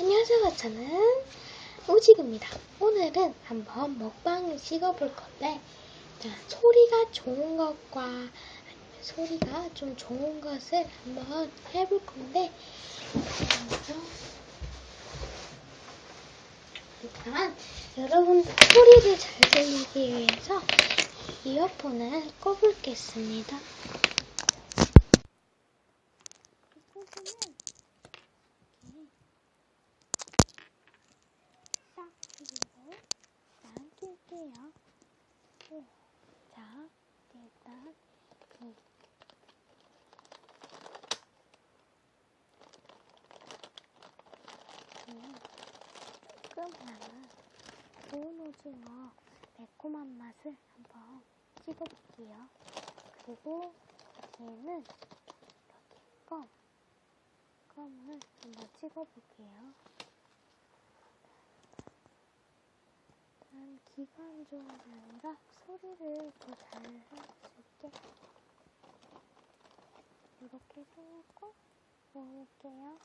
안녕하세요. 저는 오직입니다. 오늘은 한번 먹방을 찍어볼 건데, 자, 소리가 좋은 것과 아니면 소리가 좀 좋은 것을 한번 해볼 건데, 일단 여러분 소리를 잘 들리기 위해서 이어폰을 꼽을겠습니다. 싹 그리고 일단 낄게요. 오, 자, 일단 이 음, 조그마한 고운 오징어 매콤한 맛을 한번 찍어볼게요. 그리고 여기에는 이렇게 껌, 껌을 한번 찍어볼게요. 기관적이 아니라 소리를 더 잘 할 수 있게 이렇게 해놓고 먹을게요.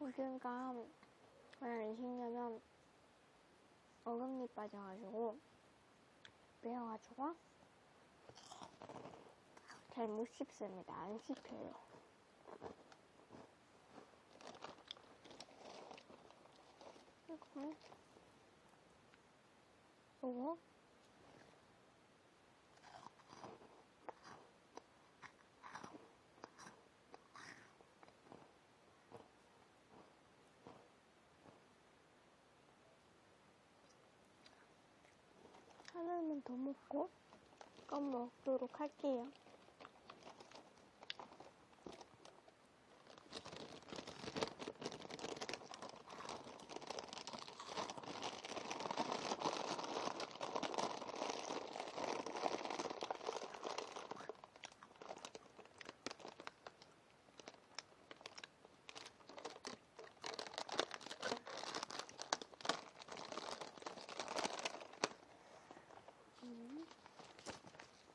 우리가 오늘 20년은 어금니 빠져가지고 매워가지고 잘 못 씹습니다. 안 씹혀요. 이거 요거 하나만 더 먹고 껌 먹도록 할게요. 음,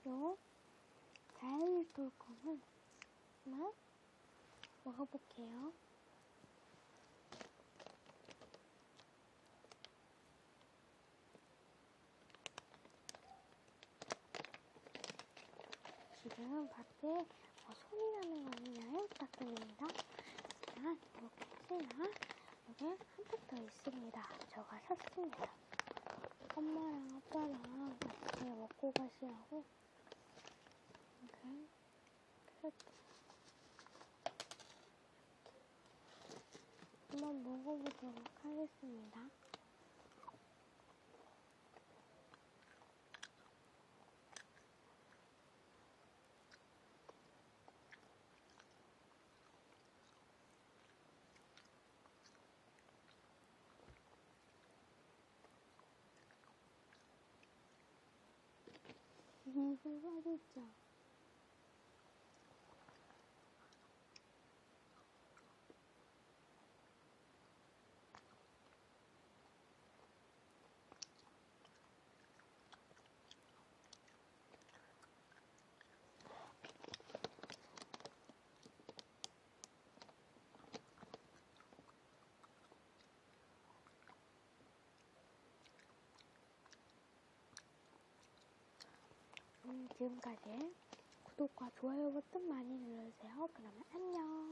요 잘 돌거는 한번 먹어볼게요. 지금 밖에 뭐 소리 나는 거 없나요? 부탁드립니다. 자, 이렇게지만 여기 한팩 더 있습니다. 제가 샀습니다. 엄마랑 아빠랑 나중에 먹고 가시라고 이렇게 한번 먹어보도록 하겠습니다. 이거 맛있죠? 음, 지금까지 구독과 좋아요 버튼 많이 눌러주세요. 그러면 안녕.